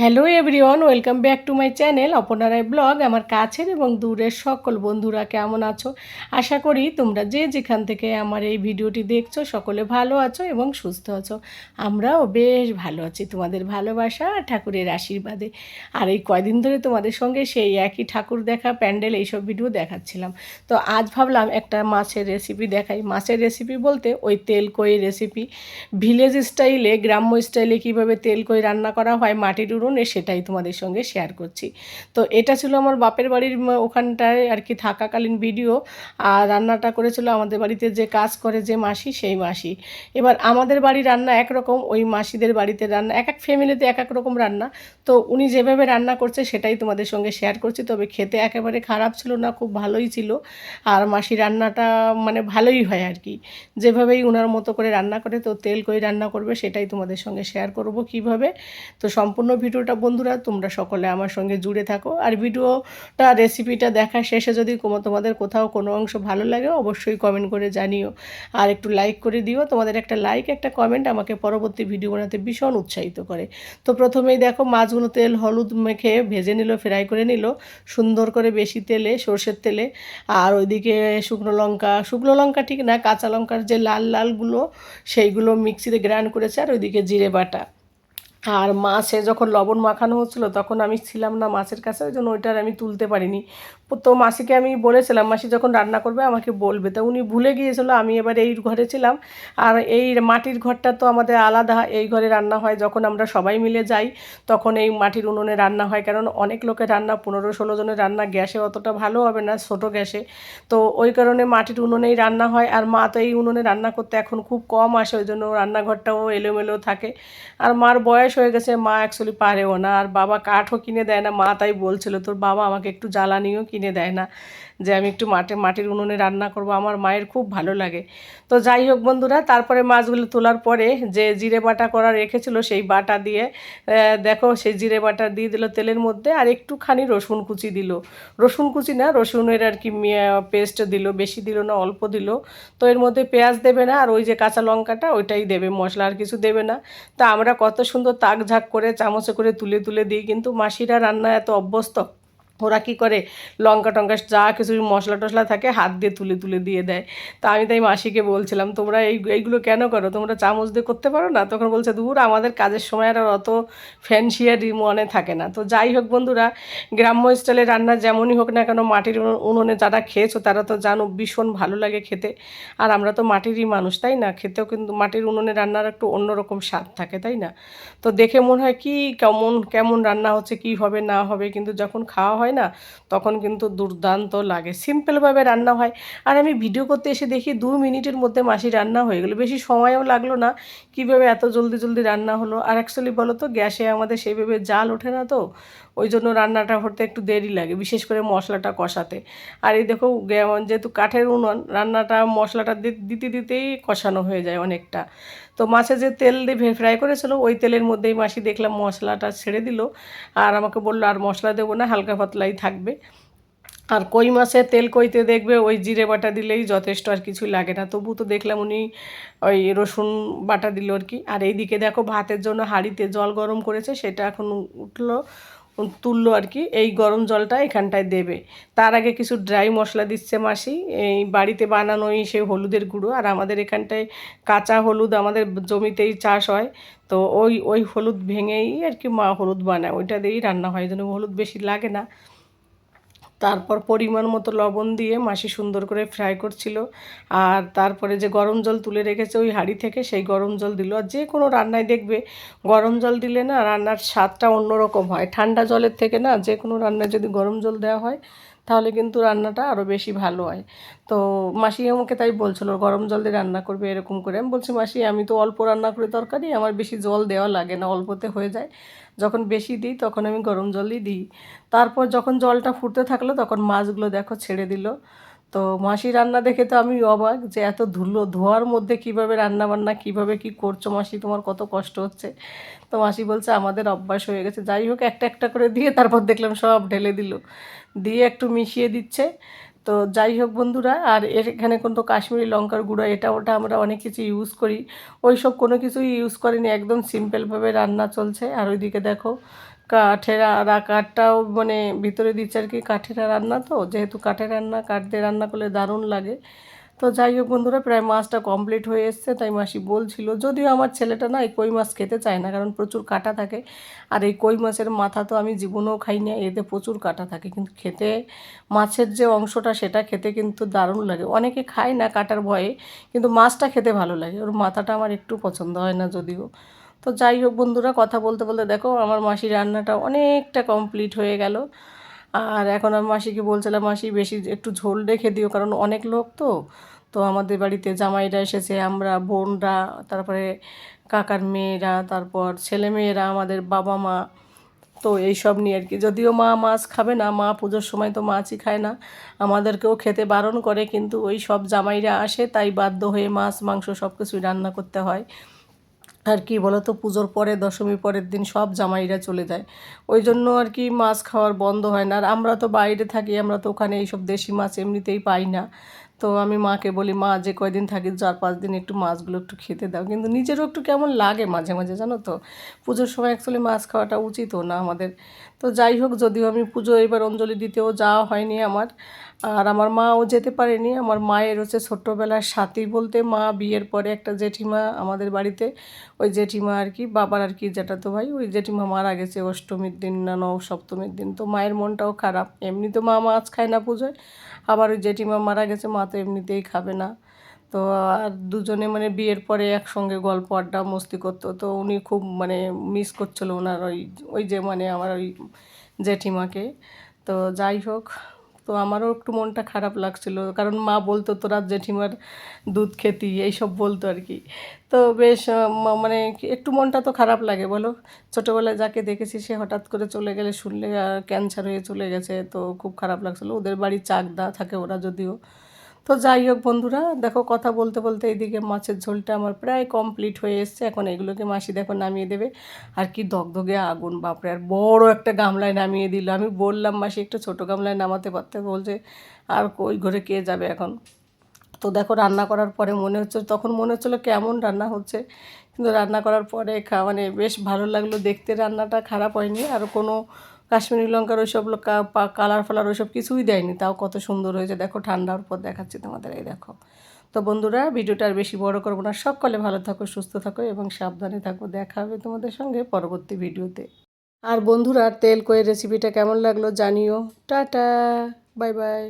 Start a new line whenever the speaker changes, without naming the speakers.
Hello everyone welcome back to my channel অপনারায় blog আমার কাছের এবং দূরের সকল বন্ধুরা কেমন আছো? আশা করি তোমরা যে যেখান থেকে আমার এই ভিডিওটি দেখছ, সকলে ভালো আছো এবং সুস্থ আছো। আমরাও বেশ ভালো আছি, তোমাদের ভালোবাসা আর ঠাকুরের আশীর্বাদে। আর এই কয়দিন ধরে তোমাদের সঙ্গে সেই একই ঠাকুর দেখা, প্যান্ডেল এইসব ভিডিও দেখাচ্ছিলাম। তো আজ ভাবলাম একটা মাছের রেসিপি দেখাই। মাছের রেসিপি বলতে ওই তেল কই রেসিপি ভিলেজ স্টাইলে গ্রাম্য স্টাইলে কীভাবে তেল কই রান্না করা হয়, মাটির উনুনে সেটাই তোমাদের সঙ্গে শেয়ার করছি। তো এটা ছিল আমার বাপের বাড়ির ওখানটায় আর কি থাকাকালীন ভিডিও আর রান্নাটা করেছিল আমাদের বাড়িতে যে কাজ করে যে মাসি, সেই মাসি। এবার আমাদের বাড়ির রান্না একরকম, ওই মাসিদের বাড়িতে রান্না, এক এক ফ্যামিলিতে এক এক রকম রান্না। তো উনি যেভাবে রান্না করছে সেটাই তোমাদের সঙ্গে শেয়ার করছি। তবে খেতে একেবারে খারাপ ছিল না, খুব ভালোই ছিল। আর মাসি রান্নাটা মানে ভালোই হয় আর কি। যেভাবেই ওনার মতো করে রান্না করে, তো তেল কই রান্না করবে সেটাই তোমাদের সঙ্গে শেয়ার করব কীভাবে। তো সম্পূর্ণ ভিডিওটা বন্ধুরা, তোমরা সকলে আমার সঙ্গে জুড়ে থাকো। আর ভিডিওটা রেসিপিটা দেখা শেষে যদি তোমাদের কোথাও কোনো অংশ ভালো লাগে, অবশ্যই কমেন্ট করে জানিও। আর একটু লাইক করে দিও। তোমাদের একটা লাইক একটা কমেন্ট আমাকে পরবর্তী ভিডিও বানাতে ভীষণ উৎসাহিত করে। তো প্রথমেই দেখো, মাছগুলো তেল হলুদ মেখে ভেজে নিল ফ্রাই করে নিল। সুন্দর করে বেশি তেলে, সর্ষের তেলে। আর ওইদিকে শুকনো লঙ্কা শুকনো লঙ্কা ঠিক না, কাঁচা লঙ্কার যে লাল লালগুলো, সেইগুলো মিক্সিতে গ্রাইন্ড করেছে। আর ওইদিকে জিরে বাটা। আর মাছে যখন লবণ মাখানো হচ্ছিল, তখন আমি ছিলাম না মাছের কাছে, ওই জন্য ওইটার আমি তুলতে পারিনি। তো মাসিকে আমি বলেছিলাম, মাসি যখন রান্না করবে আমাকে বলবে। তা উনি ভুলে গিয়েছিল, আমি এবার এই ঘরে ছিলাম। আর এই মাটির ঘরটা তো আমাদের আলাদা, এই ঘরে রান্না হয় যখন আমরা সবাই মিলে যাই, তখন এই মাটির উনুনে রান্না হয়। কারণ অনেক লোকের রান্না, পনেরো ষোলো জনের রান্না গ্যাসে অতটা ভালো হবে না ছোটো গ্যাসে। তো ওই কারণে মাটির উনুনেই রান্না হয়। আর মা তো এই উনুনে রান্না করতে এখন খুব কম আসে, ওই জন্য রান্নাঘরটাও এলোমেলো থাকে। আর মার বয়স হয়ে গেছে, মা অ্যাকচুয়ালি পারেও না। আর বাবা কাঠও কিনে দেয় না, মা তাই বলছিল, তোর বাবা আমাকে একটু জ্বালানিও কিনে দেয় না। যে আমি একটু মাঠে, মাটির উনুনে রান্না করব, আমার মায়ের খুব ভালো লাগে। তো যাই হোক বন্ধুরা, তারপরে মাছগুলো তোলার পরে যে জিরে বাটা করা রেখেছিল সেই বাটা দিয়ে দেখো সেই জিরে বাটা দিয়ে দিল তেলের মধ্যে আর একটুখানি রসুন কুচি দিল। রসুন কুচি না, রসুনের আর কি পেস্ট দিল, বেশি দিল না, অল্প দিল। তো এর মধ্যে পেঁয়াজ দেবে না আর ওই যে কাঁচা লঙ্কাটা ওইটাই দেবে, মশলা আর কিছু দেবে না। তা আমরা কত সুন্দর তাক ঝাক করে চামচে করে তুলে তুলে দিই, কিন্তু মাসিরা রান্না এত অভ্যস্ত। ওরা কী করে? লঙ্কা টঙ্কা যা কিছু মশলা টশলা থাকে হাত দিয়ে তুলে তুলে দিয়ে দেয়। তা আমি তাই মাসিকে বলছিলাম, তোমরা এই, এইগুলো কেন করো? তোমরা চামচ দিয়ে করতে পারো না? তখন বলছে, দূর, আমাদের কাজের সময় আর অত ফ্যান্সিয়ার মনে থাকে না। তো যাই হোক বন্ধুরা, গ্রাম্য স্টাইলে রান্না যেমনই হোক না কেন, মাটির উনুন- যারা খেয়েছো তারা তো জানো ভীষণ ভালো লাগে খেতে। আর আমরা তো মাটিরই মানুষ, তাই না? খেতেও কিন্তু মাটির উনুনে রান্নার একটু অন্যরকম স্বাদ থাকে, তাই না? তো দেখে মনে হয় কি কেমন কেমন রান্না হচ্ছে, কি হবে, না হবে, কিন্তু যখন খাওয়া হয় না, তখন কিন্তু দুর্দান্ত লাগে। সিম্পলভাবে রান্না হয়। আর আমি ভিডিও করতে এসে দেখি দু মিনিটের মধ্যে মাসি রান্না হয়ে গেলো। বেশি সময়ও লাগল না। কীভাবে এত জলদি জলদি রান্না হলো? আর অ্যাকচুয়ালি বলো তো গ্যাসে আমাদের সেইভাবে জাল ওঠে না তো, ওই জন্য রান্নাটা হতে একটু দেরি লাগে, বিশেষ করে মশলাটা কষাতে। আর এই দেখো যেহেতু কাঠের উনুন, রান্নাটা মশলাটা দিতে দিতেই কষানো হয়ে যায় অনেকটা। তো মাছে যে তেল দিয়ে ফ্রাই করেছিল, ওই তেলের মধ্যেই মাসি দেখলাম মশলাটা ছেড়ে দিল। আর আমাকে বলল, আর মশলা দেবো না, হালকা পাতলাই থাকবে। আর কই মাছে তেল কইতে দেখবে, ওই জিরে বাটা দিলেই যথেষ্ট আর কিছু লাগে না। তবু তো দেখলাম উনি ওই রসুন বাটা দিল আর কি। আর এইদিকে দেখো ভাতের জন্য হাঁড়িতে জল গরম করেছে, সেটা এখন উঠল। তুললো আর কি, এই গরম জলটা এখানটায় দেবে। তার আগে কিছু ড্রাই মশলা দিচ্ছে মাসি, এই বাড়িতে বানানোই সেই হলুদের গুঁড়ো, আর আমাদের এখানটায় কাঁচা হলুদ আমাদের জমিতেই চাষ হয়, তো ওই ওই হলুদ ভেঙেই আর কি মা হলুদ বানায়, ওইটা দিয়েই রান্না হয় জন্য হলুদ বেশি লাগে না। তারপর পরিমাণ মতো লবণ দিয়ে মাসি সুন্দর করে ফ্রাই করছিল। আর তারপরে যে গরম জল তুলে রেখেছে ওই হাঁড়ি থেকে সেই গরম জল দিল। আর যে কোনো রান্নায় দেখবে গরম জল দিলে না রান্নার স্বাদটা অন্যরকম হয়। ঠান্ডা জলের থেকে না যে কোনো রান্নায় যদি গরম জল দেওয়া হয় তাহলে কিন্তু রান্নাটা আরও বেশি ভালো হয়। তো মাসি আমাকে তাই বলছিল, গরম জল দিয়ে রান্না করবে এরকম করে। আমি বলছি, মাসি, আমি তো অল্প রান্না করে তরকারি, আমার বেশি জল দেওয়া লাগে না, অল্পতে হয়ে যায়। যখন বেশি দিই তখন আমি গরম জলই দিই। তারপর যখন জলটা ফুটতে থাকল তখন মাছগুলো দেখো ছেড়ে দিল। তো মাসি রান্না দেখে তো আমি অবাক যে এত ধুলো ধোয়ার মধ্যে কীভাবে রান্না বান্না কীভাবে কি করছ মাসি? তোমার কত কষ্ট হচ্ছে? তো মাসি বলছে, আমাদের অভ্যাস হয়ে গেছে। যাই হোক, একটা একটা করে দিয়ে তারপর দেখলাম সব ঢেলে দিল। দিয়ে একটু মিশিয়ে দিচ্ছে। তো যাই হোক বন্ধুরা, আর এখানে কিন্তু কাশ্মীরি লঙ্কার গুঁড়ো, এটা ওটা আমরা অনেক কিছু ইউজ করি। ওই সব কোনো কিছুই ইউজ করিনি, একদম সিম্পলভাবে রান্না চলছে। আর ওইদিকে দেখো কাঠের কাঠটাও মানে ভিতরে দিচ্ছে আর কি, কাঠের রান্না তো, যেহেতু কাঠের রান্না কাঠ দিয়ে রান্না করলে দারুণ লাগে। তো যাই হোক বন্ধুরা, প্রায় মাছটা কমপ্লিট হয়ে এসছে, তাই মাসি বলছিল, যদিও আমার ছেলেটা না এই কই মাছ খেতে চায় না, কারণ প্রচুর কাটা থাকে, আর এই কই মাছের মাথা তো আমি জীবনেও খাই না, এতে প্রচুর কাটা থাকে, কিন্তু খেতে, মাছের যে অংশটা সেটা খেতে কিন্তু দারুণ লাগে। অনেকে খায় না কাটার ভয়ে, কিন্তু মাছটা খেতে ভালো লাগে, ওর মাথাটা আমার একটু পছন্দ হয় না যদিও। তো যাই হোক বন্ধুরা, কথা বলতে বলতে দেখো আমার মাসির রান্নাটা অনেকটা কমপ্লিট হয়ে গেল। আর এখন আমি মাসিকে বলছিলাম, মাসি, বেশি একটু ঝোল রেখে দিও, কারণ অনেক লোক তো। তো আমাদের বাড়িতে জামাইরা এসেছে, আমরা, বোনরা, তারপরে কাকার মেয়েরা, তারপর ছেলে মেয়েরা আমাদের বাবা মা। তো এইসব নিয়ে আর কি। যদিও মা মাছ খাবে না, মা পুজোর সময় তো মাছই খায় না। আমাদেরকেও খেতে বারণ করে, কিন্তু ওই সব জামাইরা আসে, তাই বাধ্য হয়ে মাছ, মাংস সব কিছুই রান্না করতে হয়। আর কি বলতো, পুজোর পরে দশমী পরের দিন সব জামাইরা চলে যায়। ওই জন্য আর কি মাছ খাওয়ার বন্ধ হয় না। আর আমরা তো বাইরে থাকি, আমরা তো ওখানে এইসব দেশি মাছ এমনিতেই পাই না। তো আমি মাকে বলি, মা, যে কয়দিন থাকি, চার, পাঁচ দিন একটু মাছগুলো একটু খেতে দাও। কিন্তু নিজেরও একটু কেমন লাগে মাঝে মাঝে, জানো তো? পুজোর সময় অ্যাকচুয়ালি মাছ খাওয়াটা উচিতও না আমাদের। তো যাই হোক, যদিও আমি পুজো এবার অঞ্জলি দিতেও যাওয়া হয়নি আমার। আর আমার মাও যেতে পারেনি। আমার মায়ের হচ্ছে ছোট্টবেলার সাথী বলতে মা, বিয়ের পরে একটা জেঠিমা আমাদের বাড়িতে। ওই জেঠিমা আর কি, বাবার আর কি যেটা তো ভাই, ওই জেঠিমা মারা গেছে অষ্টমীর দিন না নব সপ্তমীর দিন। তো মায়ের মনটাও খারাপ। এমনি তো মা মাছ খায় না পুজোয়, আবার ওই জেঠিমা মারা গেছে, মা তো এমনিতেই খাবে না। তো আর দুজনে মানে বিয়ের পরে একসঙ্গে গল্প, আড্ডা, মস্তি করতো। তো উনি খুব মানে মিস করছিল ওনার ওই ওই যে মানে আমার ওই জেঠিমাকে। তো যাই হোক তো আমারও একটু মনটা খারাপ লাগছিল। কারণ মা বলতো, তোরা জেঠিমার দুধ খেতি, এইসব বলতো আর কি। তো বেশ মানে একটু মনটা তো খারাপ লাগে, বলো? ছোটোবেলায় যাকে দেখেছি, সে হঠাৎ করে চলে গেলে শুনলে ক্যান্সার হয়ে চলে গেছে। তো খুব খারাপ লাগছিল। ওদের বাড়ি চাকদা থাকে ওরা যদিও। তো যাই হোক বন্ধুরা, দেখো কথা বলতে বলতে এইদিকে মাছের ঝোলটা আমার প্রায় কমপ্লিট হয়ে এসছে। এখন এগুলোকে মাসি দেখো নামিয়ে দেবে। আর কি দগদগে আগুন, বাপরে! আর বড় একটা গামলায় নামিয়ে দিল। আমি বললাম, মাসি, একটু ছোটো গামলায় নামাতে পারতে? বলছে, আর ওই ঘরে কে যাবে এখন? তো দেখো রান্না করার পরে মনে হচ্ছে, তখন মনে হচ্ছিল কেমন রান্না হচ্ছে। কিন্তু রান্না করার পরে খা মানে বেশ ভালো লাগল। দেখতে রান্নাটা খারাপ হয়নি। আর কোনো কাশ্মীরি লঙ্কার ওই ওইসব কালার ফালার ওইসব কিছুই দেয়নি। তাও কত সুন্দর হয়েছে। দেখো, ঠান্ডার পর দেখাচ্ছি তোমাদের, এই দেখো। তো বন্ধুরা, ভিডিওটা আর বেশি বড় করব না। সকলে ভালো থাকো, সুস্থ থাকো এবং সাবধানে থাকো। দেখা হবে তোমাদের সঙ্গে পরবর্তী ভিডিওতে। আর বন্ধুরা তেল কয়ে রেসিপিটা কেমন লাগল জানিও। Tata, bye bye.